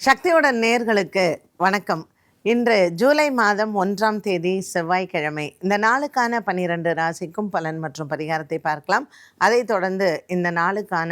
சக்தியுடன் நேர்களுக்கு வணக்கம். இன்று ஜூலை மாதம் ஒன்றாம் தேதி செவ்வாய்க்கிழமை. இந்த நாளுக்கான பனிரெண்டு ராசிக்கும் பலன் மற்றும் பரிகாரத்தை பார்க்கலாம். அதைத் தொடர்ந்து இந்த நாளுக்கான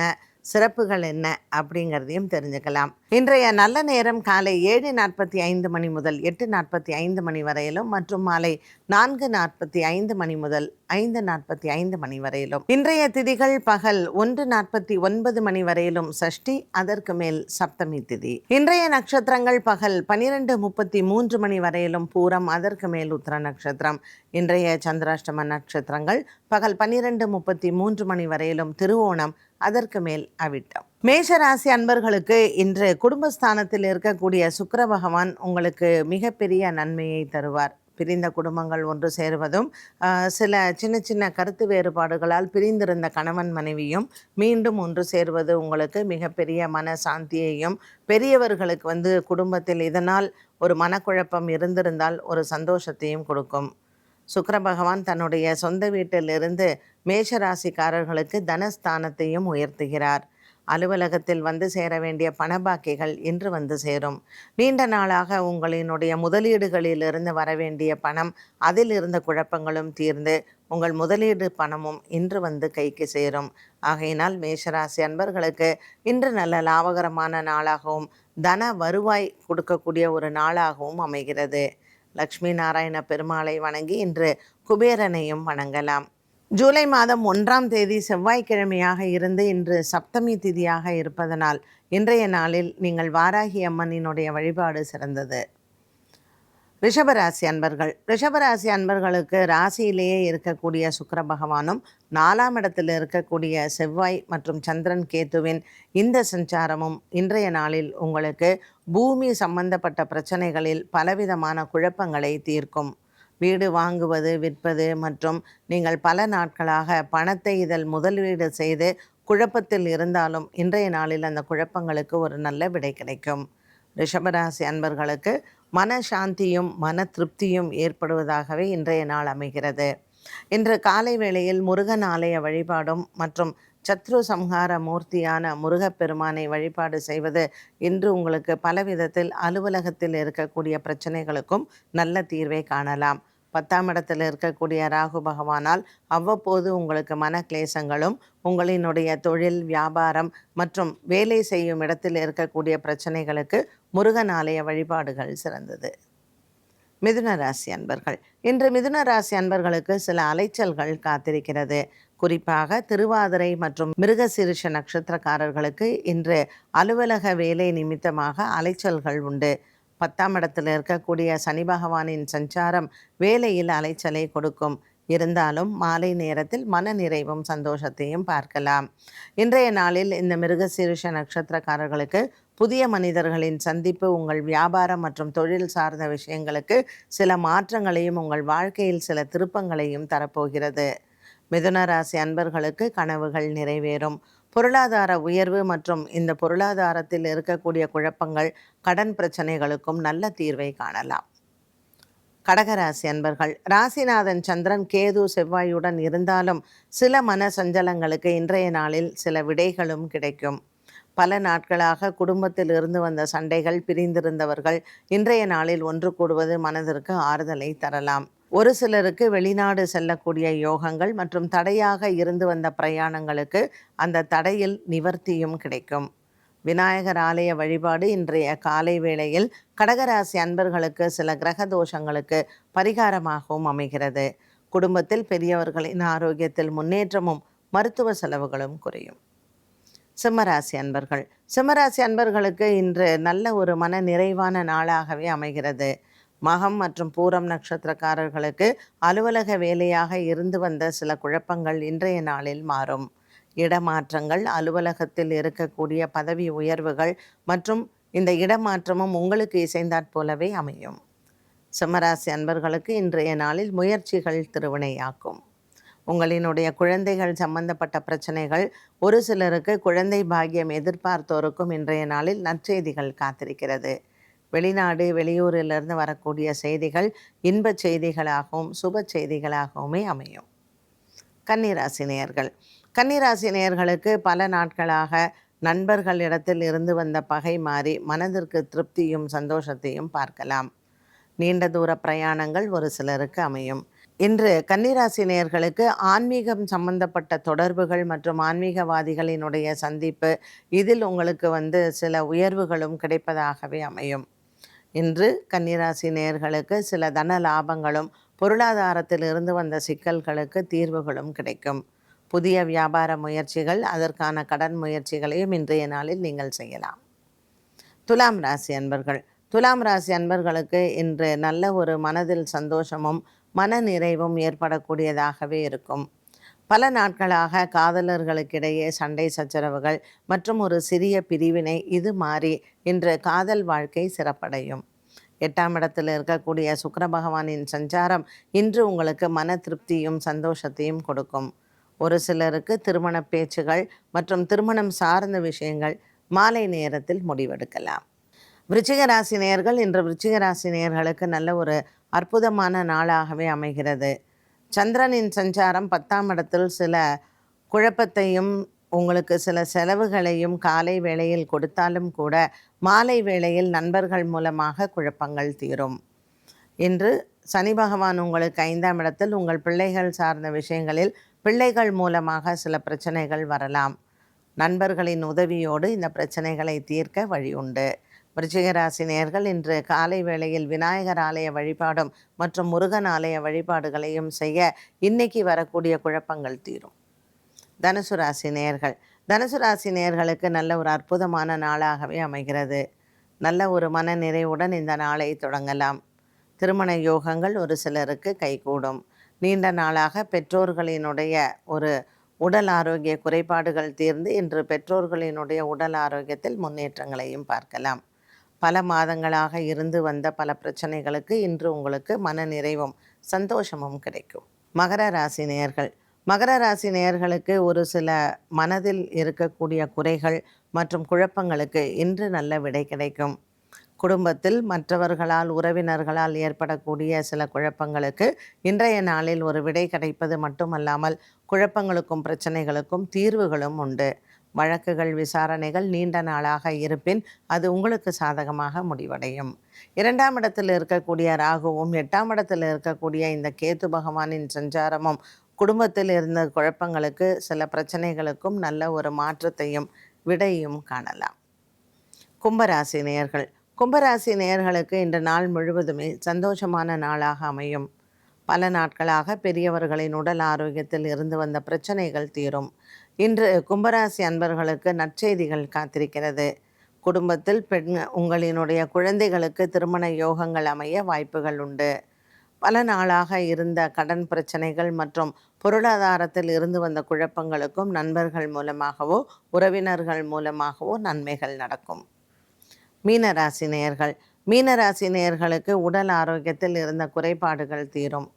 சிறப்புகள் என்ன அப்படிங்கிறதையும் தெரிஞ்சுக்கலாம். இன்றைய நல்ல நேரம் காலை ஏழு நாற்பத்தி ஐந்து மணி முதல் எட்டு நாற்பத்தி ஐந்து மணி வரையிலும் மற்றும் மாலை நான்கு நாற்பத்தி ஐந்து மணி முதல் ஐந்து நாற்பத்தி ஐந்து மணி வரையிலும். இன்றைய திதிகள் பகல் ஒன்று நாற்பத்தி ஒன்பது மணி வரையிலும் சஷ்டி அதற்கு மேல் சப்தமி திதி. இன்றைய நட்சத்திரங்கள் பகல் பனிரெண்டு முப்பத்தி மூன்று மணி வரையிலும் பூரம் அதற்கு மேல் உத்தர நட்சத்திரம். இன்றைய சந்திராஷ்டம நட்சத்திரங்கள் பகல் பன்னிரெண்டு முப்பத்தி மூன்று மணி வரையிலும் திருவோணம் அதற்கு மேல் அவிட்டம். மேஷராசி அன்பர்களுக்கு இன்று குடும்பஸ்தானத்தில் இருக்கக்கூடிய சுக்கர பகவான் உங்களுக்கு மிகப்பெரிய நன்மையை தருவார். பிரிந்த குடும்பங்கள் ஒன்று சேருவதும் சில சின்ன சின்ன கருத்து வேறுபாடுகளால் பிரிந்திருந்த கணவன் மனைவியும் மீண்டும் ஒன்று சேருவது உங்களுக்கு மிகப்பெரிய மன சாந்தியையும் பெரியவர்களுக்கு வந்து குடும்பத்தில் இதனால் ஒரு மனக்குழப்பம் இருந்திருந்தால் ஒரு சந்தோஷத்தையும் கொடுக்கும். சுக்கர பகவான் தன்னுடைய சொந்த வீட்டிலிருந்து மேஷராசிக்காரர்களுக்கு தனஸ்தானத்தையும் உயர்த்துகிறார். அலுவலகத்தில் வந்து சேர வேண்டிய பணபாக்கிகள் இன்று வந்து சேரும். நீண்ட நாளாக உங்களினுடைய முதலீடுகளிலிருந்து வர வேண்டிய பணம் அதில் இருந்த குழப்பங்களும் தீர்ந்து உங்கள் முதலீடு பணமும் இன்று வந்து கைக்கு சேரும். ஆகையினால் மேஷராசி அன்பர்களுக்கு இன்று நல்ல லாபகரமான நாளாகவும் தன வருவாய் கொடுக்கக்கூடிய ஒரு நாளாகவும் அமைகிறது. லக்ஷ்மி நாராயண பெருமாளை வணங்கி இன்று குபேரனையும் வணங்கலாம். ஜூலை மாதம் ஒன்றாம் தேதி செவ்வாய்க்கிழமையாக இருந்து இன்று சப்தமி திதியாக இருப்பதனால் இன்றைய நாளில் நீங்கள் வாராகி அம்மனினுடைய வழிபாடு சிறந்தது. ரிஷபராசி அன்பர்கள் ரிஷபராசி அன்பர்களுக்கு ராசியிலேயே இருக்கக்கூடிய சுக்கர பகவானும் நாலாம் இடத்தில் இருக்கக்கூடிய செவ்வாய் மற்றும் சந்திரன் கேத்துவின் இந்த சஞ்சாரமும் இன்றைய நாளில் உங்களுக்கு பூமி சம்பந்தப்பட்ட பிரச்சனைகளில் பலவிதமான குழப்பங்களை தீர்க்கும். வீடு வாங்குவது விற்பது மற்றும் நீங்கள் பல நாட்களாக பணத்தை இதில் முதலீடு செய்து குழப்பத்தில் இருந்தாலும் இன்றைய நாளில் அந்த குழப்பங்களுக்கு ஒரு நல்ல விடை கிடைக்கும். ரிஷபராசி அன்பர்களுக்கு மன சாந்தியும் மன திருப்தியும் ஏற்படுவதாகவே இன்றைய நாள் அமைகிறது. இன்று காலை வேளையில் முருகன் ஆலய வழிபாடும் மற்றும் சத்ரு சம்ஹார மூர்த்தியான முருகப்பெருமானை வழிபாடு செய்வது இன்று உங்களுக்கு பல விதத்தில் அலுவலகத்தில் இருக்கக்கூடிய பிரச்சனைகளுக்கும் நல்ல தீர்வை காணலாம். பத்தாம் இடத்தில் இருக்கக்கூடிய ராகு பகவானால் அவ்வப்போது உங்களுக்கு மன கிளேசங்களும் உங்களினுடைய தொழில் வியாபாரம் மற்றும் வேலை செய்யும் இடத்தில் இருக்கக்கூடிய பிரச்சனைகளுக்கு முருகன் ஆலய வழிபாடுகள் சிறந்தது. மிதுன ராசி அன்பர்கள். இன்று மிதுன ராசி அன்பர்களுக்கு சில அலைச்சல்கள் காத்திருக்கிறது. குறிப்பாக திருவாதிரை மற்றும் மிருகசீரிஷ நட்சத்திரக்காரர்களுக்கு இன்று அலுவலக வேலை நிமித்தமாக அலைச்சல்கள் உண்டு. பத்தாம் இடத்தில் இருக்கக்கூடிய சனி பகவானின் சஞ்சாரம் வேலையில் அலைச்சலை கொடுக்கும். இருந்தாலும் மாலை நேரத்தில் மன நிறைவும் சந்தோஷத்தையும் பார்க்கலாம். இன்றைய நாளில் இந்த மிருகசீரிஷ நட்சத்திரக்காரர்களுக்கு புதிய மனிதர்களின் சந்திப்பு உங்கள் வியாபாரம் மற்றும் தொழில் சார்ந்த விஷயங்களுக்கு சில மாற்றங்களையும் உங்கள் வாழ்க்கையில் சில திருப்பங்களையும் தரப்போகிறது. மிதுன ராசி அன்பர்களுக்கு கனவுகள் நிறைவேறும். பொருளாதார உயர்வு மற்றும் இந்த பொருளாதாரத்தில் இருக்கக்கூடிய குழப்பங்கள் கடன் பிரச்சனைகளுக்கும் நல்ல தீர்வை காணலாம். கடகராசி அன்பர்கள் ராசிநாதன் சந்திரன் கேது செவ்வாயுடன் இருந்தாலும் சில மன சஞ்சலங்களுக்கு இன்றைய நாளில் சில விடைகளும் கிடைக்கும். பல நாட்களாக குடும்பத்தில் இருந்து வந்த சண்டைகள் பிரிந்திருந்தவர்கள் இன்றைய நாளில் ஒன்று கூடுவது மனதிற்கு ஆறுதலை தரலாம். ஒரு சிலருக்கு வெளிநாடு செல்லக்கூடிய யோகங்கள் மற்றும் தடையாக இருந்து வந்த பிரயாணங்களுக்கு அந்த தடையில் நிவர்த்தியும் கிடைக்கும். விநாயகர் ஆலய வழிபாடு இன்றைய காலை வேளையில் கடகராசி அன்பர்களுக்கு சில கிரக தோஷங்களுக்கு பரிகாரமாகவும் அமைகிறது. குடும்பத்தில் பெரியவர்களின் ஆரோக்கியத்தில் முன்னேற்றமும் மருத்துவ செலவுகளும் குறையும். சிம்மராசி அன்பர்கள். சிம்மராசி அன்பர்களுக்கு இன்று நல்ல ஒரு மன நிறைவான நாளாகவே அமைகிறது. மகம் மற்றும் பூரம் நட்சத்திரக்காரர்களுக்கு அலுவலக வேலையாக இருந்து வந்த சில குழப்பங்கள் இன்றைய நாளில் மாறும். இடமாற்றங்கள் அலுவலகத்தில் இருக்கக்கூடிய பதவி உயர்வுகள் மற்றும் இந்த இடமாற்றமும் உங்களுக்கு இசைந்தாற் போலவே அமையும். சிம்மராசி அன்பர்களுக்கு இன்றைய நாளில் முயற்சிகள் திருவினையாக்கும். உங்களினுடைய குழந்தைகள் சம்பந்தப்பட்ட பிரச்சனைகள் ஒரு சிலருக்கு குழந்தை பாக்கியம் எதிர்பார்த்தோருக்கும் இன்றைய நாளில் நற்செய்திகள் காத்திருக்கிறது. வெளிநாடு வெளியூரிலிருந்து வரக்கூடிய செய்திகள் இன்பச் செய்திகளாகவும் சுப செய்திகளாகவுமே அமையும். கன்னிராசினியர்கள் கன்னிராசி நேயர்களுக்கு பல நாட்களாக நண்பர்களிடத்தில் இருந்து வந்த பகை மாறி மனதிற்கு திருப்தியும் சந்தோஷத்தையும் பார்க்கலாம். நீண்ட தூர பிரயாணங்கள் ஒரு சிலருக்கு அமையும். இன்று கன்னிராசி நேயர்களுக்கு ஆன்மீகம் சம்பந்தப்பட்ட தொடர்புகள் மற்றும் ஆன்மீகவாதிகளினுடைய சந்திப்பு இதில் உங்களுக்கு வந்து சில உயர்வுகளும் கிடைப்பதாகவே அமையும். இன்று கன்னிராசி நேயர்களுக்கு சில தன லாபங்களும் பொருளாதாரத்தில் இருந்து வந்த சிக்கல்களுக்கு தீர்வுகளும் கிடைக்கும். புதிய வியாபார முயற்சிகள் அதற்கான கடன் முயற்சிகளையும் இன்றைய நாளில் நீங்கள் செய்யலாம். துலாம் ராசி அன்பர்கள். துலாம் ராசி அன்பர்களுக்கு இன்று நல்ல ஒரு மனதில் சந்தோஷமும் மன நிறைவும் ஏற்படக்கூடியதாகவே இருக்கும். பல நாட்களாக காதலர்களுக்கிடையே சண்டை சச்சரவுகள் மற்றும் ஒரு சிறிய பிரிவினை இது மாறி இன்று காதல் வாழ்க்கை சிறப்படையும். எட்டாம் இடத்தில் இருக்கக்கூடிய சுக்கர பகவானின் சஞ்சாரம் இன்று உங்களுக்கு மன திருப்தியும் சந்தோஷத்தையும் கொடுக்கும். ஒரு சிலருக்கு திருமண பேச்சுகள் மற்றும் திருமணம் சார்ந்த விஷயங்கள் மாலை நேரத்தில் முடிவெடுக்கலாம். விருச்சிகராசி நேர்கள் இன்று விருச்சிகராசி நேர்களுக்கு நல்ல ஒரு அற்புதமான நாளாகவே அமைகிறது. சந்திரனின் சஞ்சாரம் பத்தாம் இடத்தில் சில குழப்பத்தையும் உங்களுக்கு சில செலவுகளையும் காலை வேளையில் கொடுத்தாலும் கூட மாலை வேளையில் நண்பர்கள் மூலமாக குழப்பங்கள் தீரும். இன்று சனி பகவான் உங்களுக்கு ஐந்தாம் இடத்தில் உங்கள் பிள்ளைகள் சார்ந்த விஷயங்களில் பிள்ளைகள் மூலமாக சில பிரச்சனைகள் வரலாம். நண்பர்களின் உதவியோடு இந்த பிரச்சனைகளை தீர்க்க வழி உண்டு விருச்சிகராசி நேர்கள் இன்று காலை வேளையில் விநாயகர் ஆலய வழிபாடும் மற்றும் முருகன் ஆலய வழிபாடுகளையும் செய்ய இன்னைக்கு வரக்கூடிய குழப்பங்கள் தீரும். தனுசு ராசி நேர்கள் தனுசு ராசி நேர்களுக்கு நல்ல ஒரு அற்புதமான நாளாகவே அமைகிறது. நல்ல ஒரு மன நிறைவுடன் இந்த நாளை தொடங்கலாம். திருமண யோகங்கள் ஒரு சிலருக்கு கைகூடும். நீண்ட நாளாக பெற்றோர்களினுடைய ஒரு உடல் ஆரோக்கிய குறைபாடுகள் தீர்ந்து இன்று பெற்றோர்களினுடைய உடல் ஆரோக்கியத்தில் முன்னேற்றங்களையும் பார்க்கலாம். பல மாதங்களாக இருந்து வந்த பல பிரச்சனைகளுக்கு இன்று உங்களுக்கு மன நிறைவும் சந்தோஷமும் கிடைக்கும். மகர ராசி நேயர்கள். மகர ராசி நேயர்களுக்கு ஒரு சில மனதில் இருக்கக்கூடிய குறைகள் மற்றும் குழப்பங்களுக்கு இன்று நல்ல விடை கிடைக்கும். குடும்பத்தில் மற்றவர்களால் உறவினர்களால் ஏற்படக்கூடிய சில குழப்பங்களுக்கு இன்றைய நாளில் ஒரு விடை கிடைப்பது மட்டுமல்லாமல் குழப்பங்களுக்கும் பிரச்சனைகளுக்கும் தீர்வுகளும் உண்டு. வழக்குகள் விசாரணைகள் நீண்ட நாளாக இருப்பின் அது உங்களுக்கு சாதகமாக முடிவடையும். இரண்டாம் இடத்தில் இருக்கக்கூடிய ராகுவும் எட்டாம் இடத்தில் இருக்கக்கூடிய இந்த கேத்து பகவானின் சஞ்சாரமும் குடும்பத்தில் இருந்த குழப்பங்களுக்கு சில பிரச்சனைகளுக்கும் நல்ல ஒரு மாற்றத்தையும் விடையும் காணலாம். கும்பராசி நேயர்கள் கும்பராசி நேயர்களுக்கு இந்த நாள் முழுவதுமே சந்தோஷமான நாளாக அமையும். பல நாட்களாக பெரியவர்களின் உடல் ஆரோக்கியத்தில் இருந்து வந்த பிரச்சனைகள் தீரும். இன்று கும்பராசி அன்பர்களுக்கு நற்செய்திகள் காத்திருக்கிறது. குடும்பத்தில் பெண் உங்களினுடைய குழந்தைகளுக்கு திருமண யோகங்கள் அமைய வாய்ப்புகள் உண்டு. பல நாளாக இருந்த கடன் பிரச்சனைகள் மற்றும் பொருளாதாரத்தில் இருந்து வந்த குழப்பங்களுக்கும் நண்பர்கள் மூலமாகவோ உறவினர்கள் மூலமாகவோ நன்மைகள் நடக்கும். மீனராசி நேயர்கள். மீனராசி நேயர்களுக்கு உடல் ஆரோக்கியத்தில் இருந்த குறைபாடுகள் தீரும்.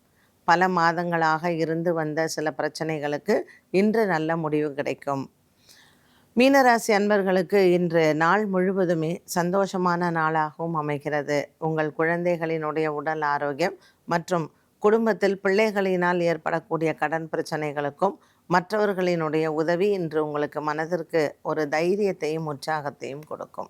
பல மாதங்களாக இருந்து வந்த சில பிரச்சனைகளுக்கு இன்று நல்ல முடிவு கிடைக்கும். மீனராசி அன்பர்களுக்கு இன்று நாள் முழுவதுமே சந்தோஷமான நாளாகவும் அமைகிறது. உங்கள் குழந்தைகளினுடைய உடல் ஆரோக்கியம் மற்றும் குடும்பத்தில் பிள்ளைகளினால் ஏற்படக்கூடிய கடன் பிரச்சனைகளுக்கும் மற்றவர்களினுடைய உதவி இன்று உங்களுக்கு மனதிற்கு ஒரு தைரியத்தையும் உற்சாகத்தையும் கொடுக்கும்.